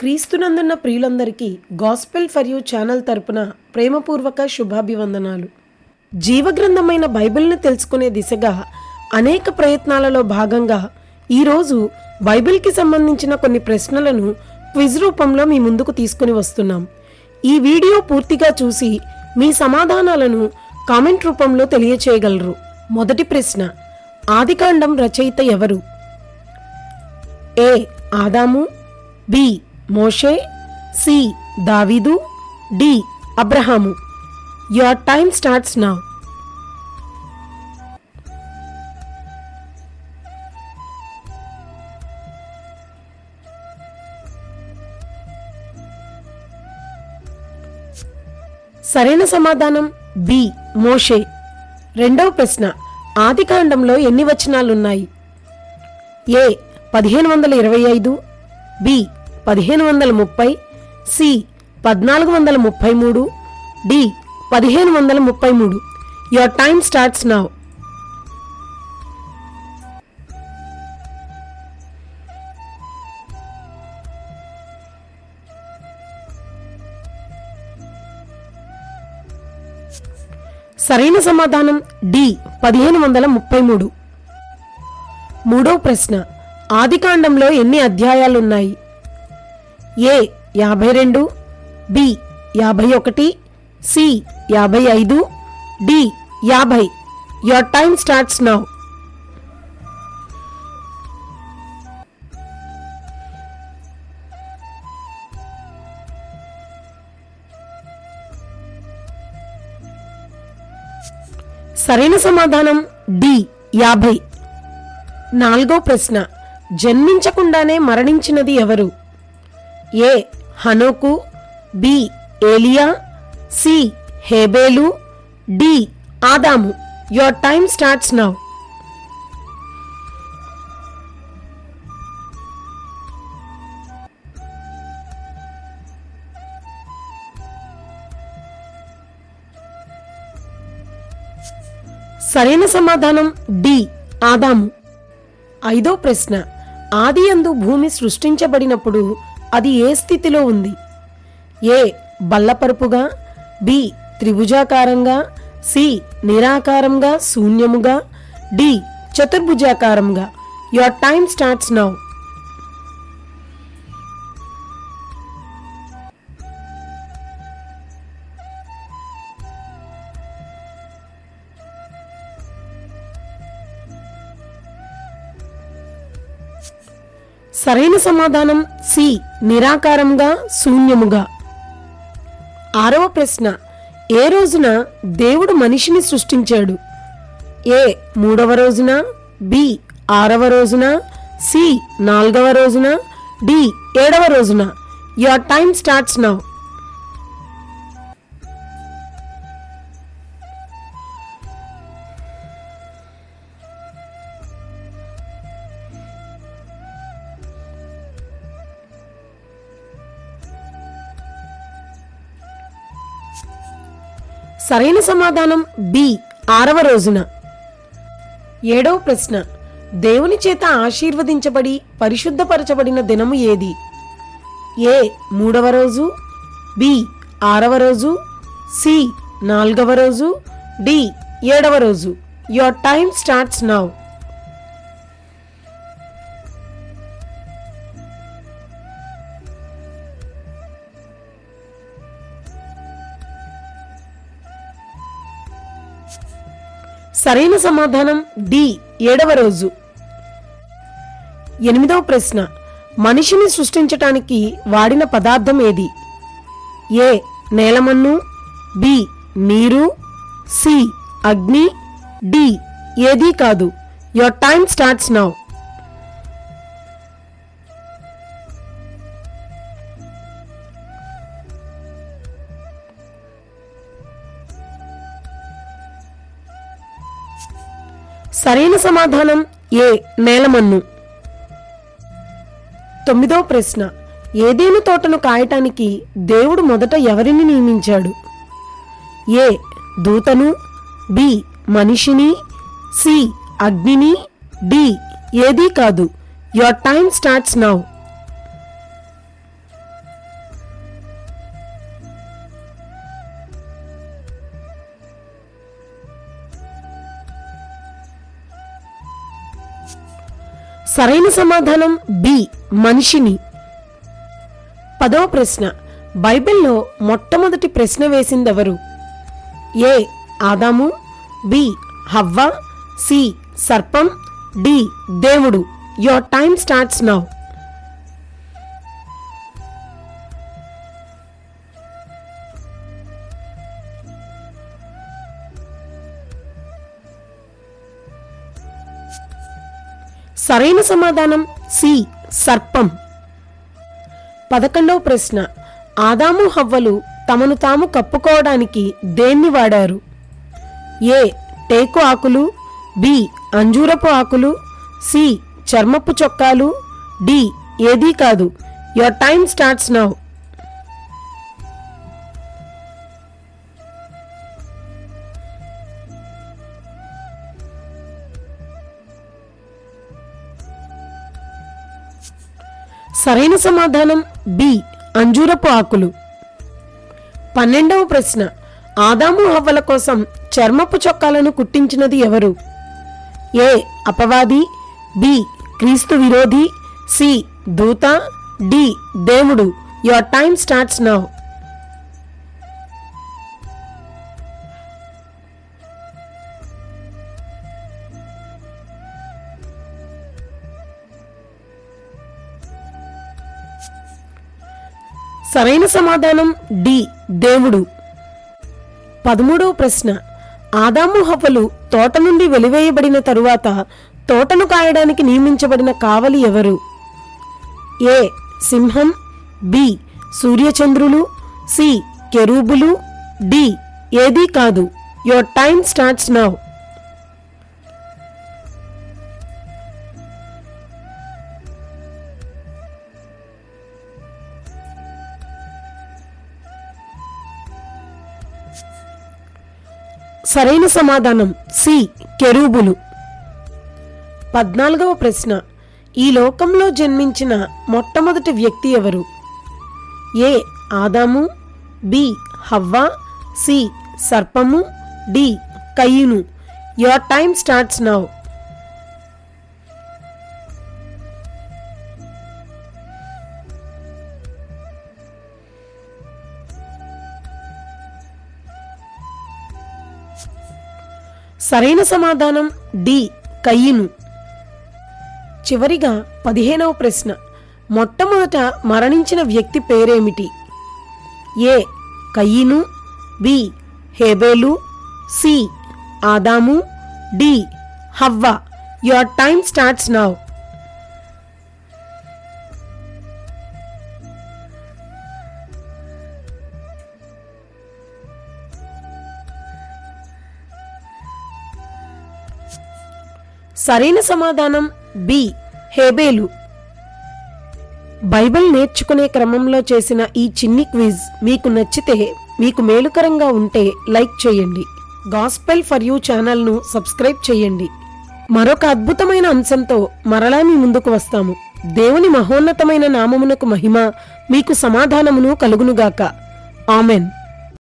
క్రీస్తునందున్న ప్రియులందరికీ gospel for you channel తరపున ప్రేమపూర్వక శుభాభివందనాలు. జీవగ్రంథమైన బైబిల్ను తెలుసుకునే దిశగా అనేక ప్రయత్నాలలో భాగంగా ఈరోజు బైబిల్కి సంబంధించిన కొన్ని ప్రశ్నలను క్విజ్ రూపంలో మీ ముందుకు తీసుకుని వస్తున్నాం. ఈ వీడియో పూర్తిగా చూసి మీ సమాధానాలను కామెంట్ రూపంలో తెలియచేయగలరు. మొదటి ప్రశ్న ఆదికాండం రచయిత ఎవరు? ఏ. ఆదాము బి. మోషే సి. దావీదు D. Abraham. Your time starts now. సరైన సమాధానం బి. మోషే. రెండవ ప్రశ్న. ఆదికాండంలో ఎన్ని వచనాలున్నాయి? ఏ. పదిహేను వందల ఇరవై ఐదు బి. పదిహేను వందల ముప్పై సి పద్నాలుగు వందల ముప్పై మూడు డి పదిహేను వందల ముప్పై మూడు. యువర్ టైమ్ స్టార్ట్స్ నౌ సరైన సమాధానం డి పదిహేను వందల ముప్పై మూడు. మూడో ప్రశ్న. ఆదికాండంలో ఎన్ని అధ్యాయాలున్నాయి? ఏ యాభై రెండు బి యాభై ఒకటి సి యాభై ఐదు డి యాభై. యువర్ టైమ్ స్టార్ట్స్ నౌ సరైన సమాధానం డి యాభై. నాలుగో ప్రశ్న. జన్మించకుండానే మరణించినది ఎవరు? ఏ హనోకు బి ఏలియా సి హేబేలు డి ఆదాము. యువర్ టైమ్ స్టార్ట్స్ నౌ సరైన సమాధానం డి ఆదాము. ఐదో ప్రశ్న. ఆది అందు భూమి సృష్టించబడినప్పుడు అది ఏ స్థితిలో ఉంది? ఏ బల్లపరుపుగా? బి త్రిభుజాకారంగా? సి నిరాకారంగా? శూన్యముగా? డి చతుర్భుజాకారంగా? యువర్ టైమ్ స్టార్ట్స్ నౌ సరైన సమాధానం సి నిరాకారంగా శూన్యముగా. ఆరవ ప్రశ్న ఏ రోజున దేవుడు మనిషిని సృష్టించాడు? ఏ మూడవ రోజున బి ఆరవ రోజున సి నాలుగవ రోజున డి ఏడవ రోజున. Your time starts now. సరైన సమాధానం బి ఆరవ రోజున. ఏడవ ప్రశ్న దేవుని చేత ఆశీర్వదించబడి పరిశుద్ధపరచబడిన దినము ఏది? ఏ మూడవ రోజు బి ఆరవ రోజు సి నాలుగవ రోజు డి ఏడవ రోజు. యువర్ టైమ్ స్టార్ట్స్ నౌ సరైన సమాధానం డి ఏడవ రోజు. ఎనిమిదవ ప్రశ్న మనిషిని సృష్టించటానికి వాడిన పదార్థం ఏది? ఏ నేలమన్ను బి నీరు సి అగ్ని డి ఏదీ కాదు. Your time starts now. సరైన సమాధానం ఏ నేలమన్ను? తొమ్మిదవ ప్రశ్న. ఏదేను తోటను కాయటానికి దేవుడు మొదట ఎవరిని నియమించాడు? ఏ. దూతను. బి. మనిషిని. సి. అగ్నిని. డి. ఏదీ కాదు. Your time starts now. సరైన సమాధానం బి మనిషిని. పదవ ప్రశ్న. బైబిల్లో మొట్టమొదటి ప్రశ్న వేసిందెవరు? ఏ ఆదాము బి హవ్వ సి సర్పం డి దేవుడు. Your time starts now. సరైన సమాధానం? సి. సర్పం. పదకొండవ ప్రశ్న. ఆదాము హవ్వలు తమను తాము కప్పుకోవడానికి దేన్ని వాడారు? ఏ. టేకు ఆకులు బి. అంజూరపు ఆకులు సి. చర్మపు చొక్కాలు డి. ఏదీ కాదు. Your time starts now. సరైన సమాధానం బి. అంజూరపు ఆకులు. పన్నెండవ ప్రశ్న. ఆదాము హవ్వల కోసం చర్మపు చొక్కాలను కుట్టించినది ఎవరు? ఏ. అపవాది. బి. క్రీస్తు విరోధి. సి. దూత. డి. దేవుడు. Your time starts now. సరైన సమాధానం డి. దేవుడు. పదమూడవ ప్రశ్న. ఆదాము హవ్వలు తోట నుండి వెలివేయబడిన తరువాత తోటను కాయడానికి నియమించబడిన కావలి ఎవరు? ఏ. సింహం. బి. సూర్యచంద్రులు. సి. కెరూబులు. డి. ఏదీ కాదు. Your time starts now. సరైన సమాధానం. సి. కెరూబులు. పద్నాలుగవ ప్రశ్న. ఈ లోకంలో జన్మించిన మొట్టమొదటి వ్యక్తి ఎవరు? ఏ. ఆదాము. బి. హవ్వ. సి. సర్పము. D. కయ్యును. Your time starts now. సరైన సమాధానం డి కయ్యిను. చివరిగా పదిహేనవ ప్రశ్న. మొట్టమొదట మరణించిన వ్యక్తి పేరేమిటి? ఏ కయ్యిను బి హేబేలు సి ఆదాము డి హవ్వ. Your time starts now. సరైన సమాధానం బి. హేబేలు. బైబిల్ నేర్చుకునే క్రమంలో చేసిన ఈ చిన్ని క్విజ్ మీకు నచ్చితే మీకు మేలుకరంగా ఉంటే లైక్ చేయండి. గాస్పెల్ ఫర్ యూ ఛానల్ను సబ్స్క్రైబ్ చేయండి. మరొక అద్భుతమైన అంశంతో మరలా మీ ముందుకు వస్తాము. దేవుని మహోన్నతమైన నామమునకు మహిమ మీకు సమాధానమును కలుగునుగాక. ఆమెన్.